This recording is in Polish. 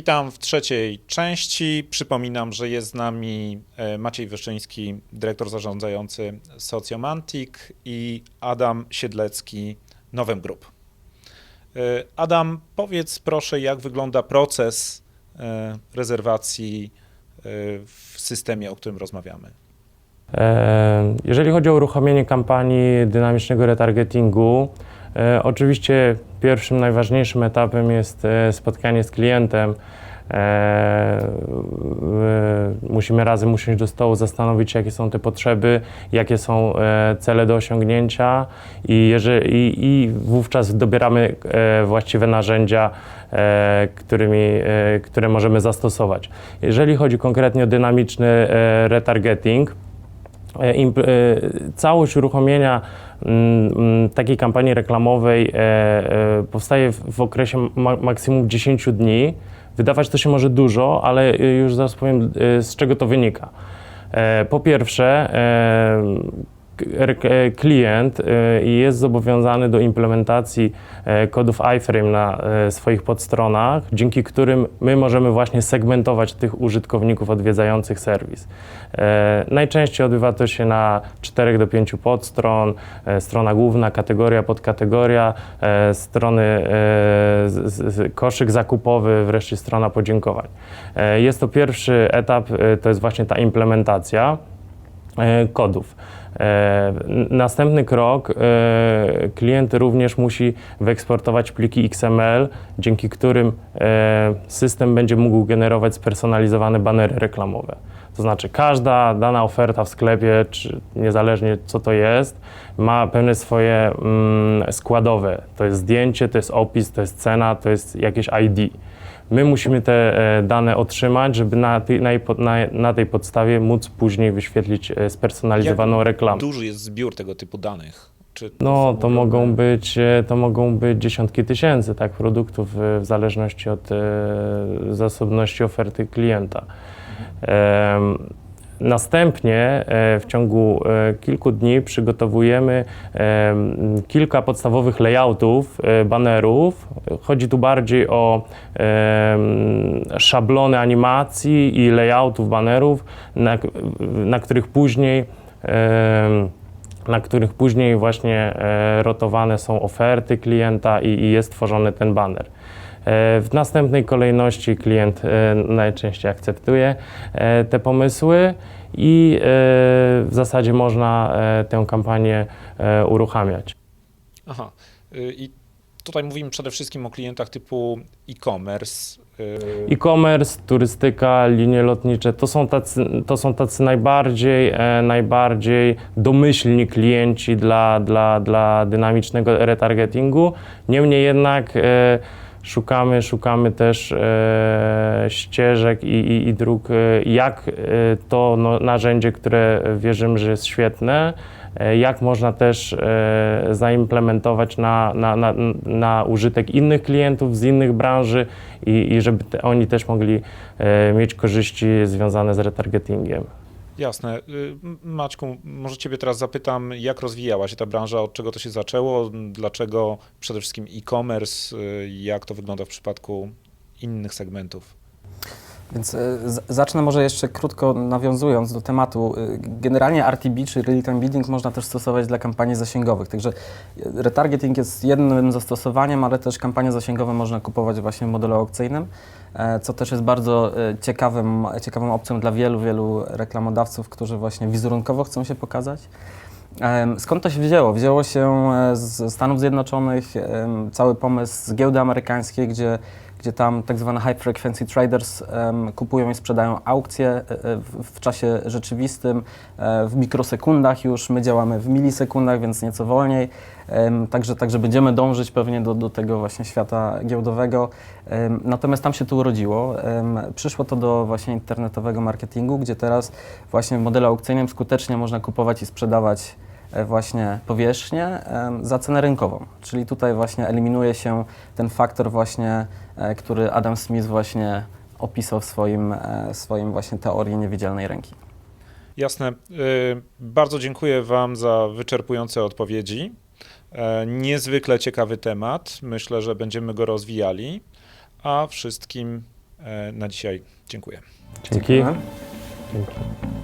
Witam w trzeciej części. Przypominam, że jest z nami e, Maciej Wyszczyński, dyrektor zarządzający Socjomantic i Adam Siedlecki, Nowem Group. E, Adam, powiedz proszę, jak wygląda proces e, rezerwacji w systemie, o którym rozmawiamy. Jeżeli chodzi o uruchomienie kampanii dynamicznego retargetingu, oczywiście pierwszym, najważniejszym etapem jest e, spotkanie z klientem. E, e, Musimy razem usiąść do stołu, zastanowić się, jakie są te potrzeby, jakie są cele do osiągnięcia i, jeżeli, i, i wówczas dobieramy właściwe narzędzia, którymi, które możemy zastosować. Jeżeli chodzi konkretnie o dynamiczny retargeting, Całość uruchomienia mm, mm, takiej kampanii reklamowej e, e, powstaje w, okresie ma- maksimum 10 dni. Wydawać to się może dużo, ale e, już zaraz powiem, e, z czego to wynika. E, Po pierwsze, e, e, klient e, jest zobowiązany do implementacji e, kodów iframe na e, swoich podstronach, dzięki którym my możemy właśnie segmentować tych użytkowników odwiedzających serwis. E, Najczęściej odbywa to się na 4 do 5 podstron, e, strona główna, kategoria, podkategoria, e, strony, e, koszyk zakupowy, wreszcie strona podziękowań. E, Jest to pierwszy etap, e, to jest właśnie ta implementacja e, kodów. E, Następny krok, e, klient również musi wyeksportować pliki XML, dzięki którym e, system będzie mógł generować spersonalizowane banery reklamowe. To znaczy każda dana oferta w sklepie, czy niezależnie co to jest, ma pewne swoje mm, składowe. To jest zdjęcie, to jest opis, to jest cena, to jest jakieś ID. My musimy te e, dane otrzymać, żeby na, tej- na, na, tej podstawie móc później wyświetlić e, spersonalizowaną reklamę. Duży jest zbiór tego typu danych. Czy No, to mogą być, e, to mogą być dziesiątki tysięcy tak, produktów w zależności od zasobności oferty klienta. Następnie e, w ciągu e, kilku dni przygotowujemy em, kilka podstawowych layoutów, e, banerów. Chodzi tu bardziej o szablony animacji i layoutów banerów, na, na których później na których później właśnie rotowane są oferty klienta i, i jest tworzony ten banner. E, W następnej kolejności klient e, najczęściej akceptuje e, te pomysły i w zasadzie można tę kampanię uruchamiać. Aha. Y, I tutaj mówimy przede wszystkim o klientach typu e-commerce. y, E-commerce, turystyka, linie lotnicze to są tacy, to są tacy najbardziej, najbardziej domyślni klienci dla, dla, dla dynamicznego retargetingu. Niemniej jednak szukamy, szukamy też e, ścieżek i, i, i dróg, e, jak e, to no, narzędzie, które wierzymy, że jest świetne, e, jak można też e, zaimplementować na, na, na, na użytek innych klientów z innych branży i, i żeby te, oni też mogli e, mieć korzyści związane z retargetingiem. Jasne. Y, Maćku, może Ciebie teraz zapytam, jak rozwijała się ta branża, od czego to się zaczęło, dlaczego przede wszystkim e-commerce, y, jak to wygląda w przypadku innych segmentów? Więc e, zacznę może jeszcze krótko nawiązując do tematu. E, Generalnie RTB, czy Real Time Bidding, można też stosować dla kampanii zasięgowych. Także e, retargeting jest jednym zastosowaniem, ale też kampanie zasięgowe można kupować właśnie w modelu aukcyjnym, co też jest bardzo ciekawym, ciekawą opcją dla wielu, wielu reklamodawców, którzy właśnie wizerunkowo chcą się pokazać. Skąd to się wzięło? Wzięło się e, z Stanów Zjednoczonych, cały pomysł z giełdy amerykańskiej, gdzie, gdzie tam tak zwane high frequency traders em, kupują i sprzedają aukcje e, e, w, w czasie rzeczywistym, e, w mikrosekundach już. My działamy w milisekundach, więc nieco wolniej. Także, także będziemy dążyć pewnie do, do tego właśnie świata giełdowego. Natomiast tam się to urodziło. Przyszło to do właśnie internetowego marketingu, gdzie teraz właśnie w modelu aukcyjnym skutecznie można kupować i sprzedawać właśnie powierzchnię za cenę rynkową. Czyli tutaj właśnie eliminuje się ten faktor właśnie, e, który Adam Smith właśnie opisał w swoim, e, swoim właśnie teorii niewidzialnej ręki. Jasne. Bardzo dziękuję Wam za wyczerpujące odpowiedzi. E, Niezwykle ciekawy temat. Myślę, że będziemy go rozwijali. A wszystkim E, Na dzisiaj dziękuję. Dzięki. Dzięki.